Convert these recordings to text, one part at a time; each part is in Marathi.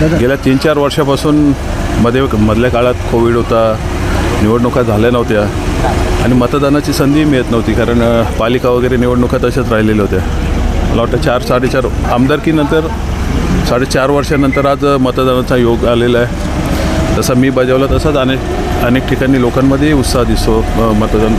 गेल्या तीन चार वर्षापासून मध्ये मधल्या काळात कोविड होता निवडणुका झाल्या नव्हत्या आणि मतदानाची संधी मिळत नव्हती कारण पालिका वगैरे निवडणुका तशाच राहिलेल्या होत्या. मला वाटतं चार साडेचार आमदारकीनंतर साडेचार वर्षानंतर आज मतदानाचा योग आलेला आहे. तसा मी बजावला तसाच अनेक अनेक ठिकाणी लोकांमध्येही उत्साह दिसतो मतदान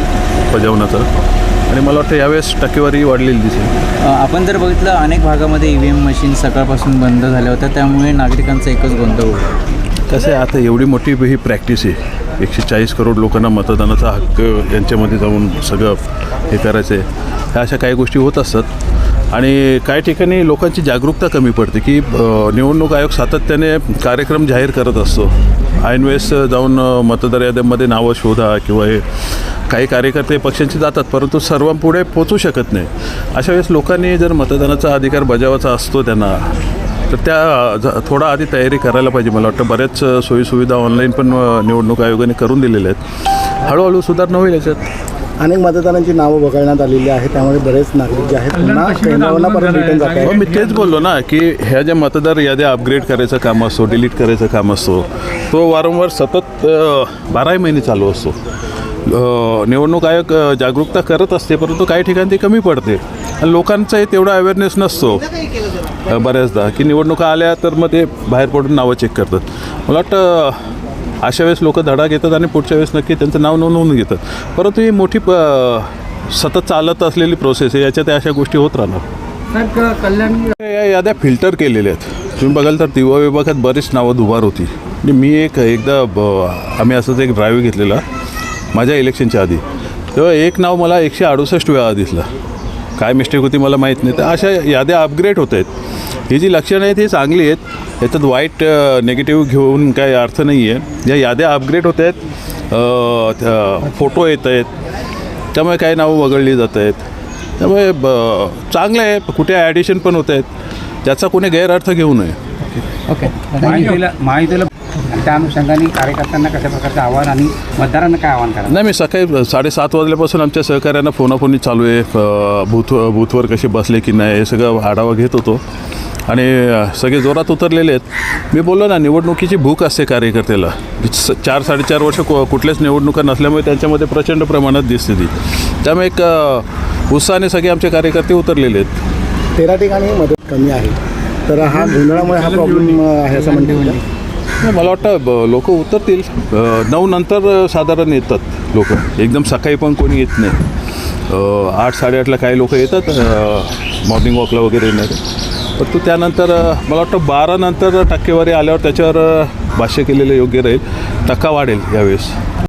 बजावण्याचा. आणि मला वाटतं यावेळेस टक्केवारी वाढलेली दिसेल. आपण जर बघितलं अनेक भागामध्ये ई व्ही एम मशीन सकाळपासून बंद झाल्या होत्या त्यामुळे नागरिकांचा एकच गोंधळ होता. कसं आहे आता एवढी मोठी ही प्रॅक्टिस आहे. एकशे चाळीस करोड लोकांना मतदानाचा हक्क यांच्यामध्ये जाऊन सगळं हे करायचं आहे ह्या अशा काही गोष्टी होत असतात. आणि काही ठिकाणी लोकांची जागरूकता कमी पडते की अ, निवडणूक आयोग सातत्याने कार्यक्रम जाहीर करत असतो. ऐन वेळेस जाऊन मतदार याद्यांमध्ये नावं शोधा किंवा हे काही कार्यकर्ते पक्षांचे जातात परंतु सर्वांपुढे पोचू शकत नाही. अशा वेळेस लोकांनी जर मतदानाचा अधिकार बजावायचा असतो त्यांना तर त्या ज- थोडा आधी तयारी करायला पाहिजे मला वाटतं. बऱ्याच सोयीसुविधा ऑनलाईन पण निवडणूक आयोगाने करून दिलेल्या आहेत. हळूहळू सुधारणा होईल याच्यात. अनेक मतदारांची नावं वगळण्यात आलेली आहेत. त्यामुळे बरेच नागरिक जे आहेत पुन्हा केंद्रावरनं परत रिटर्न जात आहेत. मी तेच बोललो ना की ह्या ज्या मतदार याद्या अपग्रेड करायचं काम असतो डिलीट करायचं काम असतो तो वारंवार सतत बाराही महिने चालू असतो निवडणूक आयोग जागरूकता करत असते परंतु काही ठिकाणी ती कमी पडते. आणि लोकांचाही तेवढा अवेअरनेस नसतो. बऱ्याचदा की निवडणुका आल्या तर मग ते बाहेर पडून नावं चेक करतात. मला वाटतं अशा वेळेस लोक धडा घेतात आणि पुढच्या वेळेस नक्की त्यांचं नाव नोंदवून घेतात. परंतु ही मोठी प सतत चालत असलेली प्रोसेस आहे याच्यात अशा गोष्टी होत राहणार. या याद्या फिल्टर केलेल्या आहेत. तुम्ही बघाल तर दिवा विभागात बरीच नावं दुबार होती. म्हणजे मी एक एकदा ब आम्ही असंच एक ड्राईव्ह घेतलेला माझ्या इलेक्शनच्या आधी. तेव्हा एक नाव मला एकशे अडुसष्ट वेळा दिसलं. काय मिस्टेक होती मला माहीत नाही. तर अशा याद्या अपग्रेड होत आहेत ही जी लक्षणं आहेत ही चांगली आहेत. याच्यात वाईट निगेटिव्ह घेऊन काही अर्थ नाही आहे या याद्या अपग्रेड होत आहेत फोटो येत आहेत त्यामुळे काही नावं वगळली जात आहेत त्यामुळे ब चांगलं आहे. कुठे ॲडिशन पण होत आहेत त्याचा कोणी गैरअर्थ घेऊ नये. ओके माहितीला माहितीला त्या अनुषंगाने कार्यकर्त्यांना कशा प्रकारचं आव्हान आणि मतदारांना काय आव्हान करा नाही मी सकाळी साडेसात वाजल्यापासून आमच्या सहकाऱ्यांना फोनाफोनी चालू आहे. बूथ बूथवर कसे बसले की नाही हे सगळं आढावा घेत होतो. आणि सगळे जोरात उतरलेले आहेत. मी बोललो ना निवडणुकीची भूक असते कार्यकर्त्याला. स- चार साडेचार वर्ष कु कुठल्याच निवडणुका नसल्यामुळे त्यांच्यामध्ये प्रचंड प्रमाणात दिसते ती. त्यामुळे एक उत्साहाने सगळे आमचे कार्यकर्ते उतरलेले आहेत. तेरा ठिकाणी मदत कमी आहे. तर हा गोंधळामुळे हा प्रॉब्लेम आहे असं म्हणते मला वाटतं लोक उतरतील. नऊ नंतर साधारण येतात लोक. एकदम सकाळी पण कोणी येत नाही. आठ साडेआठला काही लोक येतात मॉर्निंग वॉकला वगैरे येणारे. परंतु त्यानंतर मला वाटतं बारानंतर टक्केवारी आल्यावर त्याच्यावर भाष्य केलेलं योग्य राहील. टक्का वाढेल यावेळेस.